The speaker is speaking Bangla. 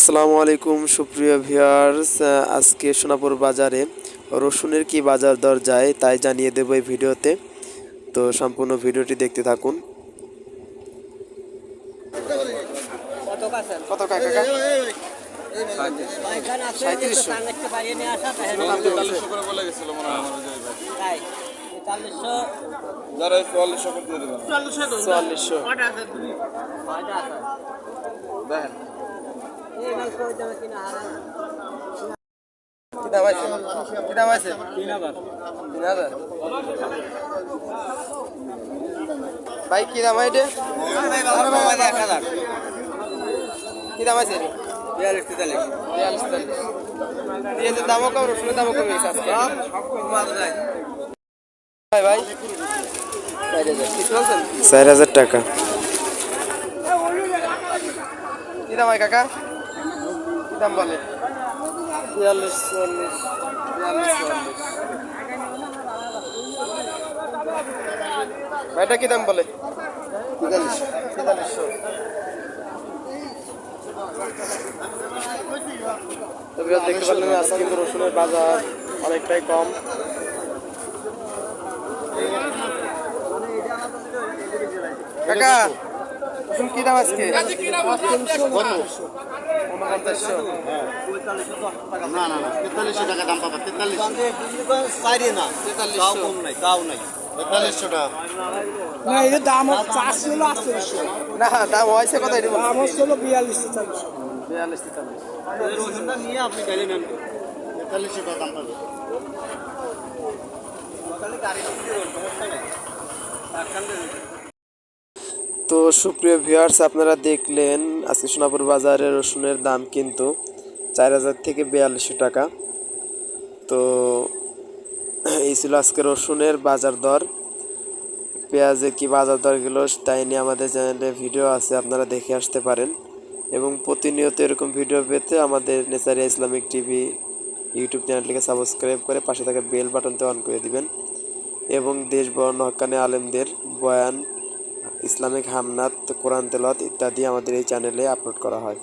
আসসালামু আলাইকুম সুপ্রিয় ভিউয়ার্স। আজকে সোনাপুর বাজারে রসুনের কি বাজার দর যায় তাই জানিয়ে দেবো এই ভিডিওতে। তো সম্পূর্ণ ভিডিওটি দেখতে থাকুন। কত কাকা? চুয়াল্লিশশো। দেখেন এই মাল কই দামে কিনা হারা না কি দাম আছে কি দাম আছে তিন হাজার তিন হাজার ভাই কি দাম এটা? এক হাজার কি দাম আছে বিয়াল্লিশ তেতাল্লিশ বিয়াল্লিশ তেতাল্লিশ পেঁয়াজের দামও কম রসুনের দামও কমে গেছে আজকে ভাই ভাই চার হাজার টাকা। কি দাম কাকা দাম বলে? বিয়াল্লিশ, চুয়াল্লিশ বিয়াল্লিশ, চুয়াল্লিশ। ভাইটা কি দাম বলে? তেতাল্লিশ তেতাল্লিশশো দেখতে পারলেন আজকে কিন্তু রসুনের বাজার অনেকটাই কম। কাকা রসুন কি দাম আজকে? না না না তেতাল্লিশশো টাকা দাম পাবা তেতাল্লিশ চারি না। তাও কম নাই। তাও নাই। তেতাল্লিশশো টাকা। না এর দাম চারশো হলো আটচল্লিশশো। না দাম হয়েছে কত এটা দাম হচ্ছে হলো বিয়াল্লিশ তেতাল্লিশ বিয়াল্লিশ তেতাল্লিশ রসুনটা নিয়ে আপনি গাড়ি নেন। তেতাল্লিশশো টাকা দাম পাবে। তাহলে গাড়ি নিয়ে সমস্যা নেই। তো সুপ্রিয় ভিউয়ার্স আপনারা দেখলেন আজকে সোনাপুর বাজারে রসুনের দাম কিন্তু চার হাজার থেকে বিয়াল্লিশশো টাকা। তো এই ছিল আজকে রসুনের বাজার দর। পেঁয়াজের কি বাজার দর গেলো তাই নিয়ে আমাদের চ্যানেলে ভিডিও আছে, আপনারা দেখে আসতে পারেন। এবং প্রতিনিয়ত এরকম ভিডিও পেতে আমাদের নেচারিয়া ইসলামিক টিভি ইউটিউব চ্যানেলটিকে সাবস্ক্রাইব করে পাশে থাকা বেল বাটনতে অন করে দিবেন। এবং দেশ বর্ণ হকানে আলেমদের বয়ান ইসলামিক হামনাত কোরআন তেলত ইত্যাদি আমাদের এই চ্যানেলে আপলোড করা হয়।